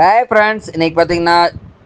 Hi friends இன்றைக்கி பார்த்தீங்கன்னா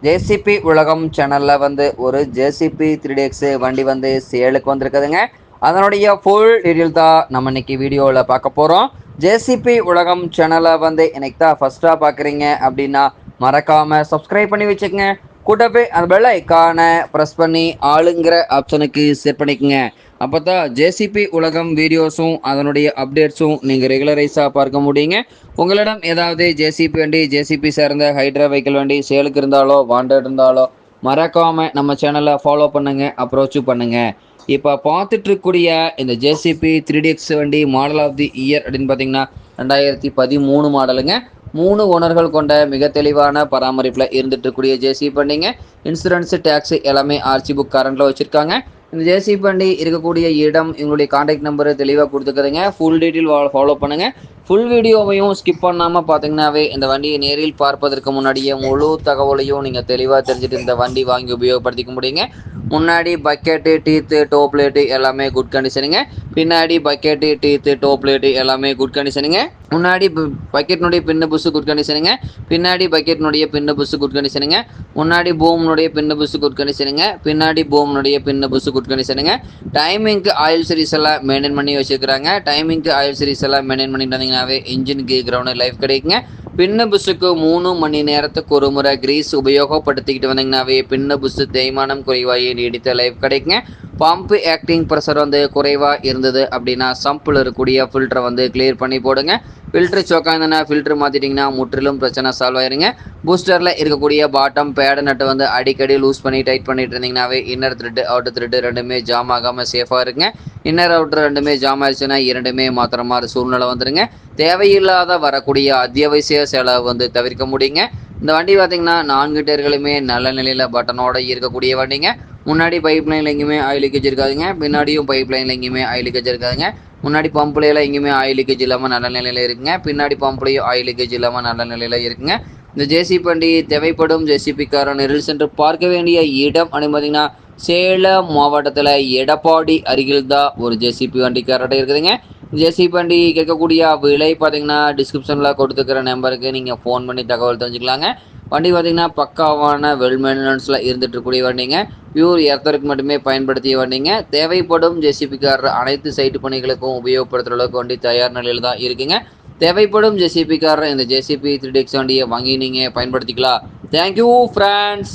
JCB உலகம் சேனலில் வந்து ஒரு ஜேசிபி த்ரீ டேக்ஸு வண்டி வந்து சேலுக்கு வந்திருக்குதுங்க. அதனுடைய ஃபுல் டீட்டெயில் தான் நம்ம இன்னைக்கு வீடியோவில் பார்க்க போகிறோம் ஜேசிபி உலகம் சேனலை வந்து இன்னைக்கு தான் ஃபஸ்ட்டாக பார்க்குறீங்க அப்படின்னா மறக்காமல் சப்ஸ்கிரைப் பண்ணி வச்சுக்கோங்க. கூட்டப்பே அந்த பெல் ஐக்கானை ப்ரெஸ் பண்ணி ஆளுங்கிற ஆப்ஷனுக்கு செட் பண்ணிக்கோங்க. அப்போ தான் ஜேசிபி உலகம் வீடியோஸும் அதனுடைய அப்டேட்ஸும் நீங்கள் ரெகுலரைஸாக பார்க்க முடியுங்க. உங்களிடம் ஏதாவது ஜேசிபி வண்டி ஜேசிபி சார்ந்த ஹைட்ரா வெஹிக்கிள் வண்டி சேலுக்கு இருந்தாலோ வாண்டட் இருந்தாலோ மறக்காமல் நம்ம சேனலை ஃபாலோ பண்ணுங்கள் அப்ரோச்சு பண்ணுங்கள் இப்போ பார்த்துட்டு இந்த ஜேசிபி த்ரீ டிஎக்ஸ் வண்டி மாடல் ஆஃப் தி இயர் அப்படின்னு பார்த்தீங்கன்னா ரெண்டாயிரத்தி பதிமூணு மாடலுங்க மூணு ஓனர்கள் கொண்ட மிக தெளிவான பராமரிப்பில் இருந்துட்டு இருக்கக்கூடிய ஜேசி வண்டிங்க. இன்சூரன்ஸ் டேக்ஸ் எல்லாமே ஆர்சி புக் கரண்டில் வச்சுருக்காங்க. இந்த ஜேசிபி பண்டி இருக்கக்கூடிய இடம் இவங்களுடைய காண்டாக்ட் நம்பர் தெளிவாக கொடுத்துக்கிறதுங்க ஃபுல் டீட்டெயில் ஃபாலோ பண்ணுங்கள் ஃபுல் வீடியோவையும் ஸ்கிப் பண்ணாமல் பார்த்தீங்கன்னாவே இந்த வண்டியை நேரில் பார்ப்பதற்கு முன்னாடியே முழு தகவலையும் நீங்கள் தெளிவாக தெரிஞ்சுட்டு இந்த வண்டி வாங்கி உபயோகப்படுத்திக்க முடியுங்க. முன்னாடி பக்கெட்டு டீத்து டோப் பிளேட்டு எல்லாமே குட் கண்டிஷனுங்க பின்னாடி பக்கெட்டு டீத்து டோப் பிளேட்டு எல்லாமே குட் கண்டிஷனுங்க முன்னாடி பக்கெட்னுடைய பின்னு புஷு குட் கண்டிஷனுங்க பின்னாடி பக்கெட்னுடைய பின்னு புஷு குட் கண்டிஷனுங்க முன்னாடி பூம்னுடைய பின்னு புஷு குட் கண்டிஷனுங்க பின்னாடி பூம்னுடைய பின்னு புஷு குட் கண்டிஷனுங்க டைமிங்க்கு ஆயில் சீரிஸ் எல்லாம் மெயின்டைன் பண்ணி வச்சுருக்காங்க டைமிங்க்கு ஆயில் சீரிஸ் எல்லாம் மெயின்டைன் பண்ணிட்டு வந்தீங்கன்னாவே இன்ஜினுக்கு கிரவுண்டு லைஃப் கிடைக்குங்க. பின்ன புஷுக்கு மூணு மணி நேரத்துக்கு ஒரு முறை கிரீஸ் உபயோகப்படுத்திக்கிட்டு வந்தீங்கன்னாவே பின்ன புஷு தேய்மானம் குறைவாகி நீடித்த லைஃப் கிடைக்குங்க. பம்ப் ஆக்டிங் ப்ரெஷர் வந்து குறைவாக இருந்தது அப்படின்னா சம்பில் இருக்கக்கூடிய ஃபில்டரை வந்து கிளியர் பண்ணி போடுங்க. ஃபில்டர் சோக்கா ஃபில்ட்ரு ஃபில்டர் மாற்றிட்டிங்கன்னா முற்றிலும் பிரச்சனை சால்வ் ஆயிருங்க. பூஸ்டரில் இருக்கக்கூடிய பாட்டம் பேடு நட்டு வந்து அடிக்கடி லூஸ் பண்ணி டைட் பண்ணிட்டு இருந்தீங்கன்னாவே இன்னர் த்ரெட்டு அவுட்டர் த்ரெட்டு ரெண்டுமே ஜாம் ஆகாமல் சேஃபாக இருக்குங்க இன்னர் அவுட்டர் ரெண்டுமே ஜாம் ஆயிடுச்சுன்னா இரண்டுமே மாத்திர மாதிரி சூழ்நிலை வந்துடுங்க தேவையில்லாத வரக்கூடிய அத்தியாவசிய செலவு வந்து தவிர்க்க முடியுங்க. இந்த வண்டி பார்த்தீங்கன்னா நான்கு டேர்களுமே நல்ல நிலையில் பட்டனோட இருக்கக்கூடிய வண்டிங்க. முன்னாடி பைப் லைனில் எங்கேயுமே ஆயில் லீக்கேஜ் இருக்காதுங்க. பின்னாடியும் பைப் லைனில் எங்கேயுமே ஆயில் லீக்கேஜ் இருக்காதுங்க. முன்னாடி பம்புலையெல்லாம் எங்கேயுமே ஆயில் லீக்கேஜ் இல்லாமல் நல்ல நிலையில் இருக்குங்க. பின்னாடி பம்புலையும் ஆயில் லீக்கேஜ் இல்லாமல் நல்ல நிலையில் இருக்குங்க. இந்த ஜேசிபி வண்டி தேவைப்படும் ஜேசிபிக்காரன் நெரில் சென்று பார்க்க வேண்டிய இடம் அப்படின்னு பார்த்தீங்கன்னா சேலம் மாவட்டத்தில் எடப்பாடி அருகில் தான் ஒரு ஜேசிபி வண்டி கரெக்டாக இருக்குதுங்க. ஜேசிபி வண்டி கேட்கக்கூடிய விலை பார்த்தீங்கன்னா டிஸ்கிரிப்ஷனில் கொடுத்துக்கிற நம்பருக்கு நீங்கள் ஃபோன் பண்ணி தகவல் தெரிஞ்சுக்கலாங்க. வண்டி பார்த்தீங்கன்னா பக்காவான வெல் மெயின்டெனன்ஸில் இருந்துட்டு வண்டிங்க. பியூர் எர்த்தருக்கு மட்டுமே பயன்படுத்திய வண்டிங்க. தேவைப்படும் ஜேசிபிக்காரர் அனைத்து சைட்டு பணிகளுக்கும் உபயோகப்படுத்துகிற அளவுக்கு வண்டி தயார் நிலையில் தான் இருக்குங்க. தேவைப்படும் ஜேசிபிக்காரர் இந்த ஜேசிபி த்ரீ டெக்ஸ் வண்டியை வாங்கி நீங்கள் பயன்படுத்திக்கலாம். Thank you friends